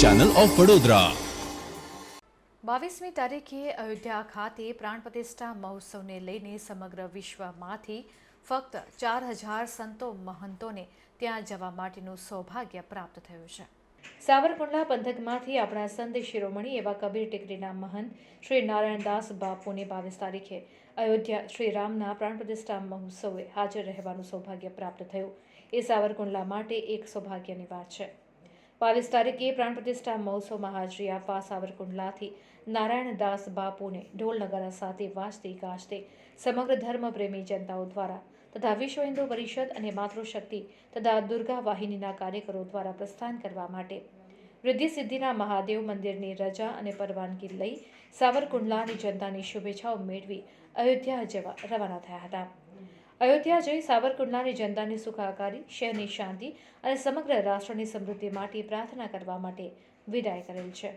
Channel of Vadodara બાવીસમી તારીખે અયોધ્યા ખાતે પ્રાણ પ્રતિષ્ઠા મહોત્સવને લઈને સમગ્ર વિશ્વમાંથી ફક્ત ચાર હજાર સંતો મહંતોને ત્યાં જવા માટેનું સૌભાગ્ય પ્રાપ્ત થયું છે. સાવરકુંડલા પંથકમાંથી આપણા સંત શિરોમણી એવા કબીર ટેકરીના મહંત શ્રી નારાયણદાસ બાપુને બાવીસ તારીખે અયોધ્યા શ્રી રામના પ્રાણ પ્રતિષ્ઠા મહોત્સવે હાજર રહેવાનું સૌભાગ્ય પ્રાપ્ત થયું. એ સાવરકુંડલા માટે એક સૌભાગ્યની વાત છે. બાવીસ તારીખે પ્રાણ પ્રતિષ્ઠા મહોત્સવમાં હાજરી આપવા સાવરકુંડલાથી નારાયણદાસ બાપુને ઢોલ નગારા સાથે વાજતે ગાજતે સમગ્ર ધર્મપ્રેમી જનતાઓ દ્વારા તથા વિશ્વ હિન્દુ પરિષદ અને માતૃશક્તિ તથા દુર્ગા વાહિનીના કાર્યકરો દ્વારા પ્રસ્થાન કરવા માટે વૃદ્ધિ સિદ્ધિના મહાદેવ મંદિરની રજા અને પરવાનગી લઈ સાવરકુંડલાની જનતાની શુભેચ્છાઓ મેળવી અયોધ્યા જવા રવાના થયા હતા. અયોધ્યા જઈ સાવરકુંડલાની જનતાની સુખાકારી, શહેરની શાંતિ અને સમગ્ર રાષ્ટ્રની સમૃદ્ધિ માટે પ્રાર્થના કરવા માટે વિદાય કરેલ છે.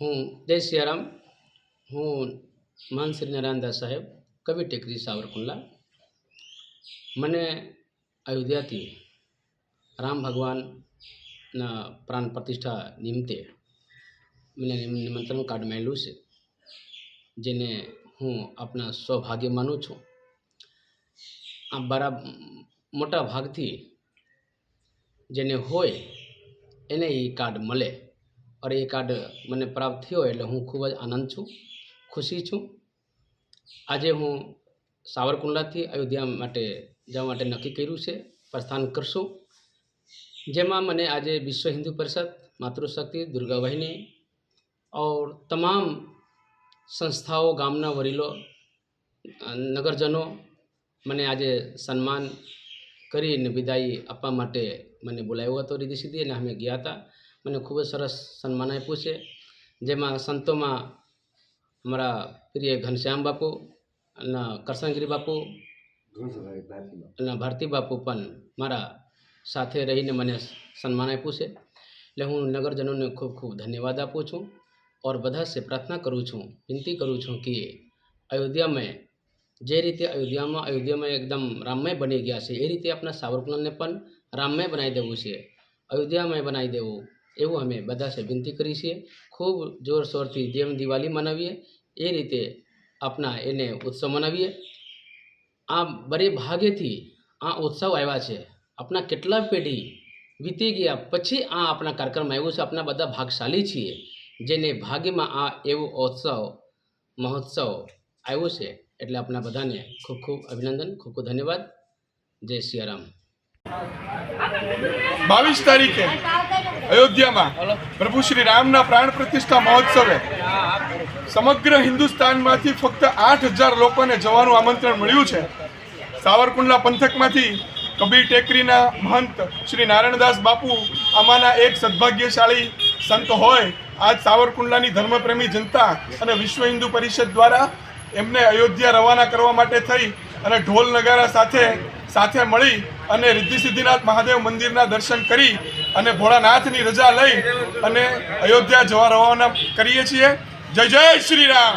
હું જય સિયારામ. હું મહાન શ્રી નારાયણદાસ સાહેબ, કવિ ટેકરી સાવરકુંડલા. મને અયોધ્યાથી રામ ભગવાનના પ્રાણ પ્રતિષ્ઠા નિમિત્તે મને નિમંત્રણ કાર્ડ મળેલું છે, જેને હું આપણા સૌભાગ્ય માનું છું. આ બરા મોટા ભાગથી જેને હોય એને એ કાર્ડ મળે. અને એ કાર્ડ મને પ્રાપ્ત થયો એટલે હું ખૂબ જ આનંદ છું, ખુશી છું. આજે હું સાવરકુંડલાથી અયોધ્યા માટે જવા માટે નક્કી કર્યું છે, પ્રસ્થાન કરશું. જેમાં મને આજે વિશ્વ હિન્દુ પરિષદ, માતૃશક્તિ, દુર્ગા બહેની ઓર તમામ સંસ્થાઓ, ગામના વડીલો, નગરજનો મને આજે સન્માન કરીને વિદાય આપવા માટે મને બોલાવ્યો હતો રીધી સીધી અને અમે ગયા હતા. મને ખૂબ જ સરસ સન્માન આપ્યું છે. જેમાં સંતોમાં અમારા પ્રિય ઘનશ્યામ બાપુ અને કરસનગીરી બાપુ અને ભારતી બાપુ પણ મારા સાથે રહીને મને સન્માન આપ્યું છે. એટલે હું નગરજનોને ખૂબ ખૂબ ધન્યવાદ આપું છું ઓર બધા સે પ્રાર્થના કરું છું, વિનંતી કરું છું કે અયોધ્યામાં જે રીતે અયોધ્યામાં અયોધ્યામાં એકદમ રામમય બની ગયા છે, એ રીતે આપણા સાવરકુંડલાને પણ રામમય બનાવી દેવું છે. અયોધ્યામય બનાવી દેવું એવું અમે બધા છે વિનંતી કરી છીએ. ખૂબ જોરશોરથી જેમ દિવાળી મનાવીએ, એ રીતે આપણા એને ઉત્સવ મનાવીએ. આ બરે ભાગેથી આ ઉત્સવ આવ્યા છે. આપણા કેટલા પેઢી વીતી ગયા, પછી આ આપણા કાર્યક્રમ આવ્યો છે. આપણા બધા ભાગશાળી છીએ, જેને ભાગ્યમાં આ એવો ઉત્સવ, મહોત્સવ આવ્યો છે. એટલે આપણા બધાને ખૂબ ખૂબ અભિનંદન, ખૂબ ખૂબ ધન્યવાદ. જય સિયારામ બાવીસ તારીખે. અયોધ્યામાં પ્રભુ શ્રી રામના પ્રાણ પ્રતિષ્ઠા મહોત્સવે સમગ્ર હિન્દુસ્તાનમાંથી ફક્ત આઠ હજાર લોકોને જવાનું આમંત્રણ મળ્યું છે. સાવરકુંડલા પંથકમાંથી કબીર ટેકરીના મહંત શ્રી નારાયણદાસ બાપુ આમાંના એક સદભાગ્યશાળી સંત હોય. આજ સાવરકુંડલાની ધર્મપ્રેમી જનતા અને વિશ્વ હિન્દુ પરિષદ દ્વારા એમને અયોધ્યા રવાના કરવા માટે થઈ અને ઢોલ નગારા સાથે સાથે મળી અને રિદ્ધિ સિદ્ધિનાથ મહાદેવ મંદિરના દર્શન કરી અને ભોળાનાથની રજા લઈ અને અયોધ્યા જવા રવાના કરીએ છીએ. જય જય શ્રી રામ.